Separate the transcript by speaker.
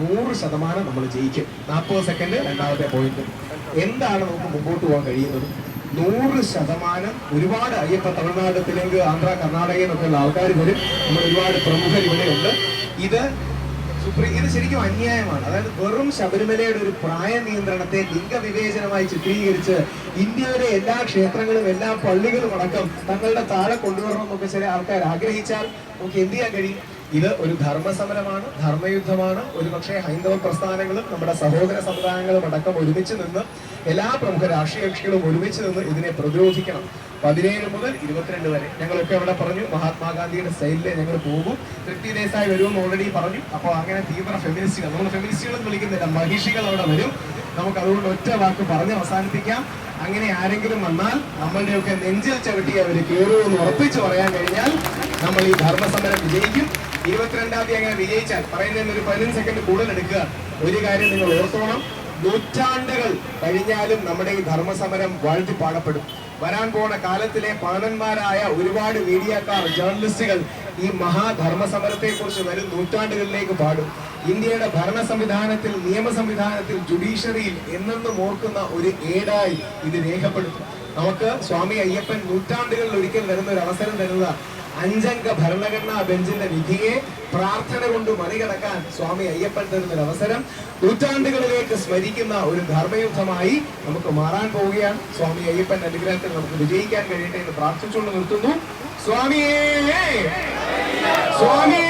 Speaker 1: നൂറ് ശതമാനം നമ്മൾ ജയിക്കും. നാൽപ്പത് സെക്കൻഡ് രണ്ടാമത്തെ പോയിന്റ് എന്താണ് നമുക്ക് മുമ്പോട്ട് പോകാൻ കഴിയുന്നത്? നൂറ് ശതമാനം ഒരുപാട് അയ്യപ്പ തമിഴ്നാട് തെലുങ്ക് ആന്ധ്ര കർണാടകയിൽ നിന്നൊക്കെയുള്ള ആൾക്കാർ വരും. നമ്മൾ ഒരുപാട് പ്രമുഖർ ഇവിടെയുണ്ട് ഇത് സുപ്രീം ഇത് ശരിക്കും അന്യായമാണ്. അതായത് വെറും ശബരിമലയുടെ ഒരു പ്രായ നിയന്ത്രണത്തെ ലിംഗവിവേചനമായി ചിത്രീകരിച്ച് ഇന്ത്യയിലെ എല്ലാ ക്ഷേത്രങ്ങളും എല്ലാ പള്ളികളും അടക്കം തങ്ങളുടെ താഴെ കൊണ്ടുവരണം എന്നൊക്കെ ചില ആൾക്കാർ ആഗ്രഹിച്ചാൽ നമുക്ക് എന്ത് ചെയ്യാൻ കഴിയും? ഇത് ഒരു ധർമ്മസമരമാണ് ധർമ്മയുദ്ധമാണ്. ഒരു പക്ഷേ ഹൈന്ദവ പ്രസ്ഥാനങ്ങളും നമ്മുടെ സഹോദര സമുദായങ്ങളും അടക്കം ഒരുമിച്ച് നിന്ന് എല്ലാ പ്രമുഖ രാഷ്ട്രീയ കക്ഷികളും ഒരുമിച്ച് നിന്ന് ഇതിനെ പ്രതിരോധിക്കണം. പതിനേഴ് മുതൽ ഇരുപത്തിരണ്ട് വരെ. ഞങ്ങളൊക്കെ അവിടെ പറഞ്ഞു മഹാത്മാഗാന്ധിയുടെ സ്റ്റൈലിൽ ഞങ്ങൾ പോകും. തൃപ്തി ദേശായി വരുമെന്ന് ഓൾറെഡി പറഞ്ഞു. അപ്പോൾ അങ്ങനെ തീവ്ര ഫെമിനിസ്റ്റുകൾ നമ്മൾ ഫെമിനിസ്റ്റുകൾ വിളിക്കുന്നില്ല മഹിഷികൾ അവിടെ വരും. നമുക്ക് അതുകൊണ്ട് ഒറ്റ വാക്ക് പറഞ്ഞ് അവസാനിപ്പിക്കാം. അങ്ങനെ ആരെങ്കിലും വന്നാൽ നമ്മളുടെയൊക്കെ നെഞ്ചിൽ ചവിട്ടി അവർ കയറുമെന്ന് ഉറപ്പിച്ച് പറയാൻ കഴിഞ്ഞാൽ നമ്മൾ ഈ ധർമ്മസമരം വിജയിക്കും. ഇരുപത്തിരണ്ടാം തീയതി അങ്ങനെ വിജയിച്ചാൽ പറയുന്നതിന് ഒരു പതിനഞ്ച് സെക്കൻഡ് കൂടുതൽ എടുക്കുക. ഒരു കാര്യം നിങ്ങൾ ഓർത്തോണം. നൂറ്റാണ്ടുകൾ കഴിഞ്ഞാലും നമ്മുടെ ഈ ധർമ്മസമരം വാഴ്ത്തി പാടപ്പെടും. വരാൻ പോണ കാലത്തിലെ പാണന്മാരായ ഒരുപാട് മീഡിയക്കാർ ജേർണലിസ്റ്റുകൾ ഈ മഹാധർമ്മ സമരത്തെ കുറിച്ച് വരും നൂറ്റാണ്ടുകളിലേക്ക് പാടും. ഇന്ത്യയുടെ ഭരണ സംവിധാനത്തിൽ നിയമ സംവിധാനത്തിൽ ജുഡീഷ്യറിയിൽ എന്നെന്നും ഓർക്കുന്ന ഒരു ഏടായി ഇത് രേഖപ്പെടുത്തും. നമുക്ക് സ്വാമി അയ്യപ്പൻ നൂറ്റാണ്ടുകളിൽ ഒരിക്കൽ വരുന്ന ഒരു അവസരം തരുന്ന അഞ്ചംഗ ഭരണഘടനാ ബെഞ്ചിന്റെ വിധിയെ പ്രാർത്ഥന കൊണ്ട് മറികടക്കാൻ സ്വാമി അയ്യപ്പൻ തരുന്ന അവസരം നൂറ്റാണ്ടുകളിലേക്ക് സ്മരിക്കുന്ന ഒരു ധർമ്മയുദ്ധമായി നമുക്ക് മാറാൻ പോവുകയാണ്. സ്വാമി അയ്യപ്പൻ അനുഗ്രഹത്തിൽ നമുക്ക് വിജയിക്കാൻ കഴിയട്ടെ എന്ന് പ്രാർത്ഥിച്ചുകൊണ്ട് നിർത്തുന്നു. സ്വാമിയേ! സ്വാമിയേ!